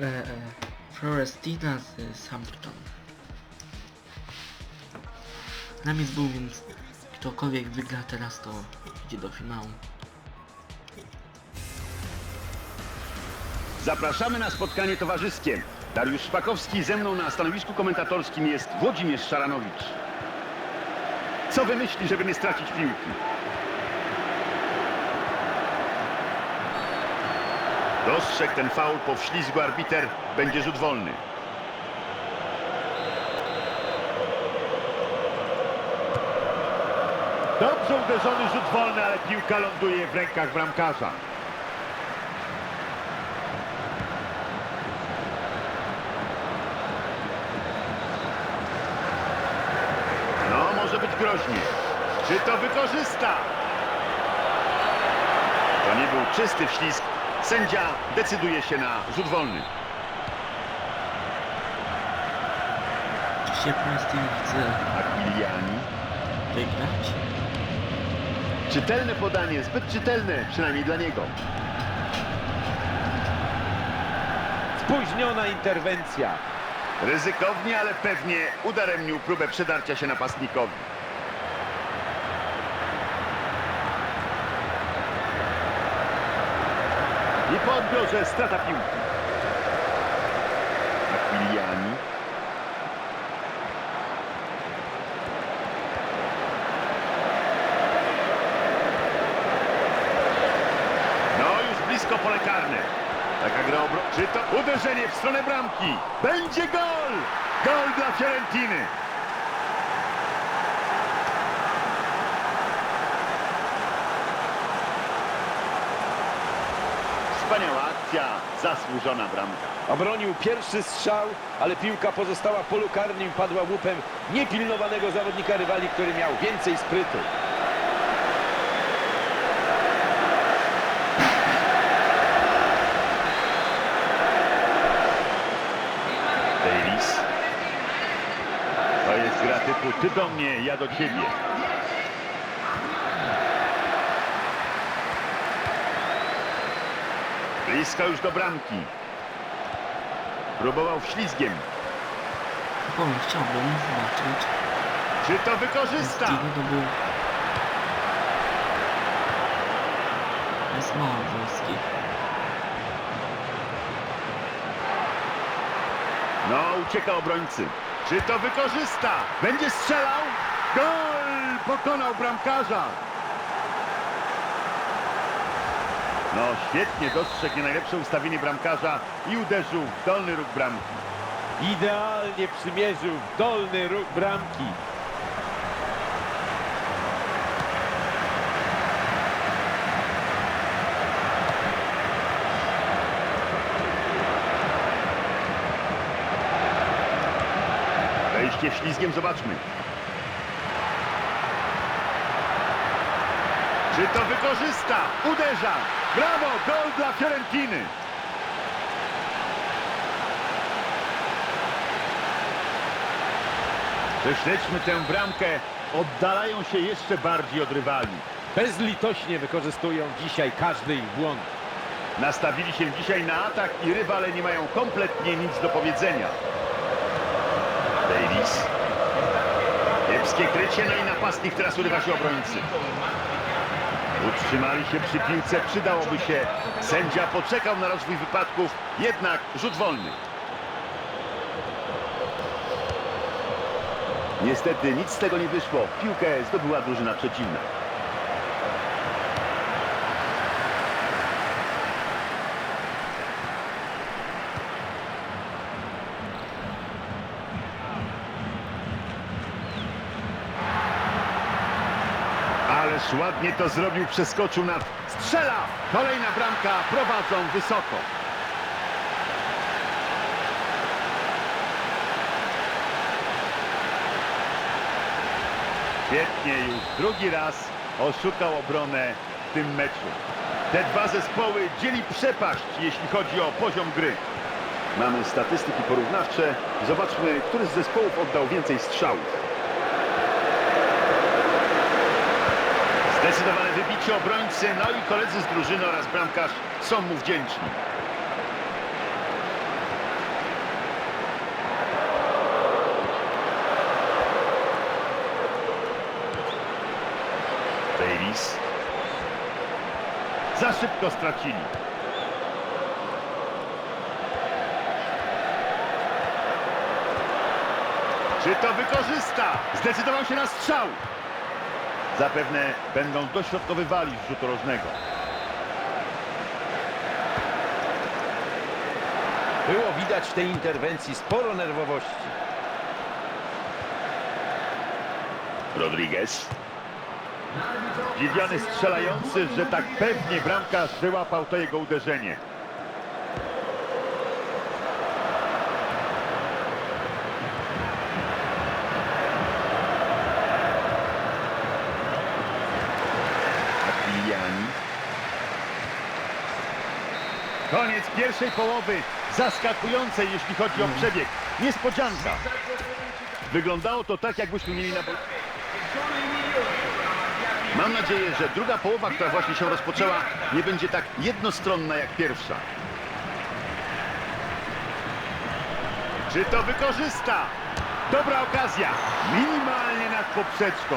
e, e, Florestina z Southampton. Remis był, więc ktokolwiek wygra teraz, to idzie do finału. Zapraszamy na spotkanie towarzyskie. Dariusz Szpakowski ze mną na stanowisku komentatorskim jest Włodzimierz Szaranowicz. Co wymyśli, żeby nie stracić piłki? Dostrzegł ten faul po wślizgu arbiter. Będzie rzut wolny. Dobrze uderzony rzut wolny, ale piłka ląduje w rękach bramkarza. No, może być groźnie. Czy to wykorzysta? To nie był czysty wślizg. Sędzia decyduje się na rzut wolny. Oczywiście Florestin chce Aquiliani. wygrać. Czytelne podanie, zbyt czytelne, przynajmniej dla niego. Spóźniona interwencja. Ryzykownie, ale pewnie udaremnił próbę przedarcia się napastnikowi. I po odbiorze strata piłki. Aquiliani. No już blisko pole karne. Taka gra obro... Czy to uderzenie w stronę bramki? Będzie gol! Gol dla Fiorentiny. Wspaniała akcja, zasłużona bramka. Obronił pierwszy strzał, ale piłka pozostała w polu karnym i padła łupem niepilnowanego zawodnika rywali, który miał więcej sprytu. Davis. To jest gra typu ty do mnie, ja do ciebie. Blisko już do bramki. Próbował ślizgiem. Powiem, chciałbym zobaczyć. Czy to wykorzysta? Właściwie to był... Jest mało włoskich. No, ucieka obrońcy. Czy to wykorzysta? Będzie strzelał? Gol! Pokonał bramkarza. No, świetnie dostrzegł nie najlepsze ustawienie bramkarza i uderzył w dolny róg bramki. Idealnie przymierzył w dolny róg bramki. Wejście ślizgiem, zobaczmy. Czy to wykorzysta? Uderza! Brawo! Gol dla Fiorentiny! Prześledźmy tę bramkę. Oddalają się jeszcze bardziej od rywali. Bezlitośnie wykorzystują dzisiaj każdy ich błąd. Nastawili się dzisiaj na atak i rywale nie mają kompletnie nic do powiedzenia. Davis. Kiepskie krycie, no i napastnik teraz urywa się obrońcy. Utrzymali się przy piłce, przydałoby się. Sędzia poczekał na rozwój wypadków, jednak rzut wolny. Niestety nic z tego nie wyszło. Piłkę zdobyła drużyna przeciwna. Ależ ładnie to zrobił, przeskoczył nad... Strzela! Kolejna bramka, prowadzą wysoko. Świetnie już, drugi raz oszukał obronę w tym meczu. Te dwa zespoły dzieli przepaść, jeśli chodzi o poziom gry. Mamy statystyki porównawcze. Zobaczmy, który z zespołów oddał więcej strzałów. Zdecydowane wybicie obrońcy, no i koledzy z drużyny oraz bramkarz są mu wdzięczni. Davis. Za szybko stracili. Czy to wykorzysta? Zdecydował się na strzał. Zapewne będą dośrodkowywali z rzutu rożnego. Było widać w tej interwencji sporo nerwowości. Rodriguez. Zdziwiony strzelający, że tak pewnie bramkarz wyłapał to jego uderzenie. Koniec pierwszej połowy. Zaskakujące, jeśli chodzi o przebieg. Niespodzianka. Wyglądało to tak, jakbyśmy mieli na... Mam nadzieję, że druga połowa, która właśnie się rozpoczęła, nie będzie tak jednostronna jak pierwsza. Czy to wykorzysta? Dobra okazja. Minimalnie nad poprzeczką.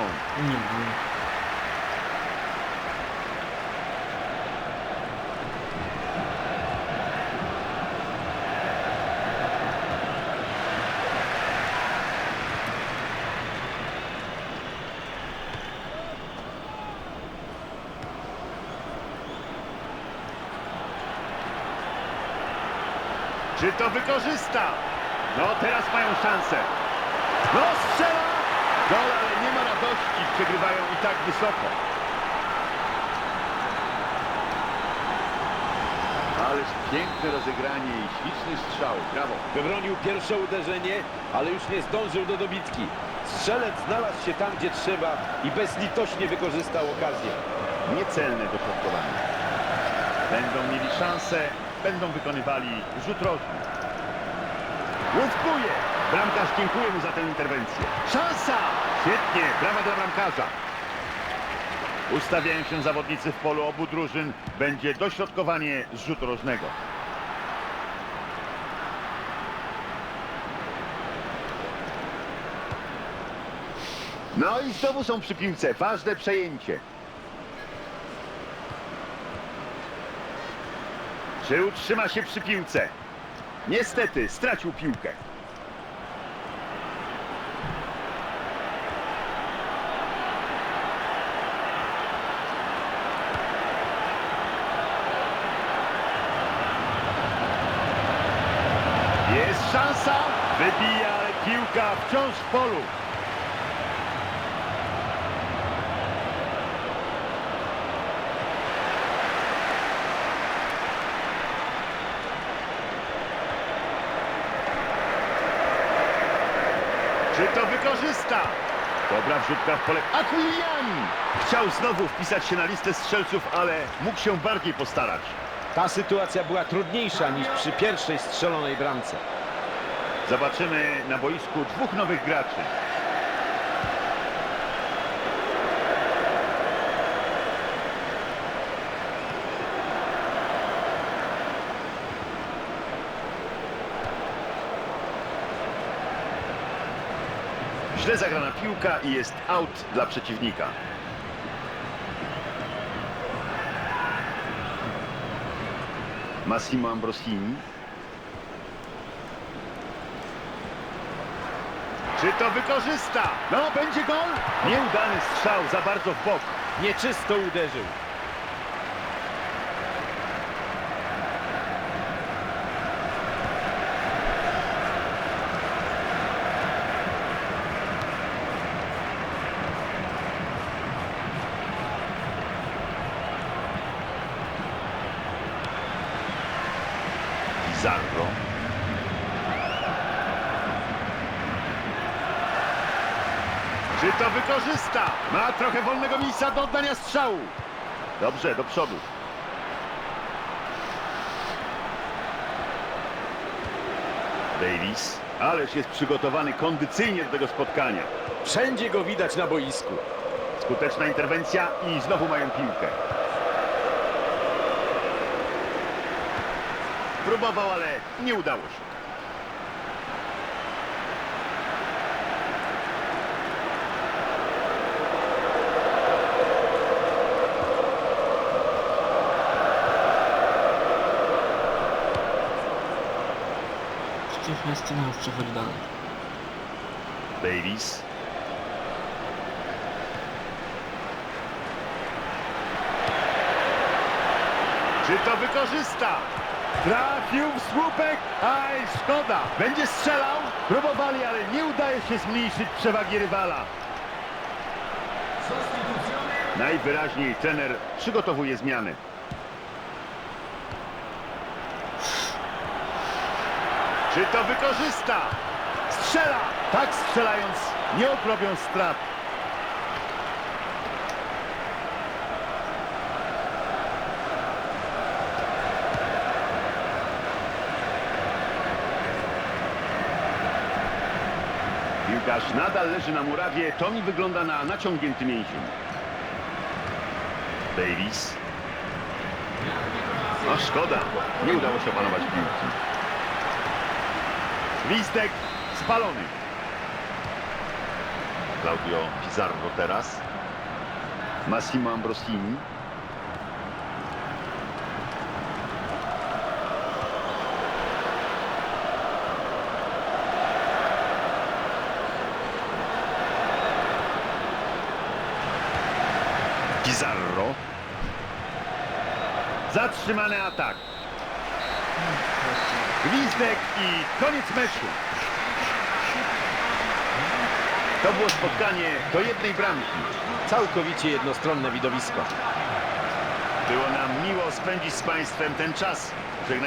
Czy to wykorzysta? No teraz mają szansę. No strzela! Gol, ale nie ma radości. Przegrywają i tak wysoko. Ależ piękne rozegranie i śliczny strzał. Brawo. Wybronił pierwsze uderzenie, ale już nie zdążył do dobitki. Strzelec znalazł się tam, gdzie trzeba i bezlitośnie wykorzystał okazję. Niecelne dośrodkowanie. Będą mieli szansę, będą wykonywali rzut rożny. Łuskuje! Bramkarz dziękuję mu za tę interwencję. Szansa! Świetnie, brawa dla bramkarza. Ustawiają się zawodnicy w polu obu drużyn. Będzie dośrodkowanie z rzutu rożnego. No i znowu są przy piłce. Ważne przejęcie. Czy utrzyma się przy piłce? Niestety, stracił piłkę. Jest szansa. Wybija, piłka wciąż w polu. Czy to wykorzysta? Dobra wrzutka w pole. Aquiliani! Chciał znowu wpisać się na listę strzelców, ale mógł się bardziej postarać. Ta sytuacja była trudniejsza niż przy pierwszej strzelonej bramce. Zobaczymy na boisku dwóch nowych graczy. Źle zagrana piłka i jest out dla przeciwnika. Massimo Ambrosini. Czy to wykorzysta? No, będzie gol? Nieudany strzał, za bardzo w bok. Nieczysto uderzył. Pizarro. Czy to wykorzysta? Ma trochę wolnego miejsca do oddania strzału. Dobrze, do przodu. Davis. Ależ jest przygotowany kondycyjnie do tego spotkania. Wszędzie go widać na boisku. Skuteczna interwencja i znowu mają piłkę. próbował, ale nie udało się. Przecież nie ścina już przechodzi dalej. Davis. Czy to wykorzysta? Trafił w słupek, aj szkoda. Będzie strzelał? Próbowali, ale nie udaje się zmniejszyć przewagi rywala. Najwyraźniej trener przygotowuje zmiany. Czy to wykorzysta? Strzela! Tak strzelając nie okrobią strat. Piłkarz nadal leży na murawie. To mi wygląda na naciągnięty mięsień. Davis. No szkoda. Nie udało się opanować piłki. Gwizdek spalony. Claudio Pizarro teraz. Massimo Ambrosini. Pizarro. Zatrzymany atak. Gwizdek i koniec meczu. To było spotkanie do jednej bramki. Całkowicie jednostronne widowisko. Było nam miło spędzić z Państwem ten czas.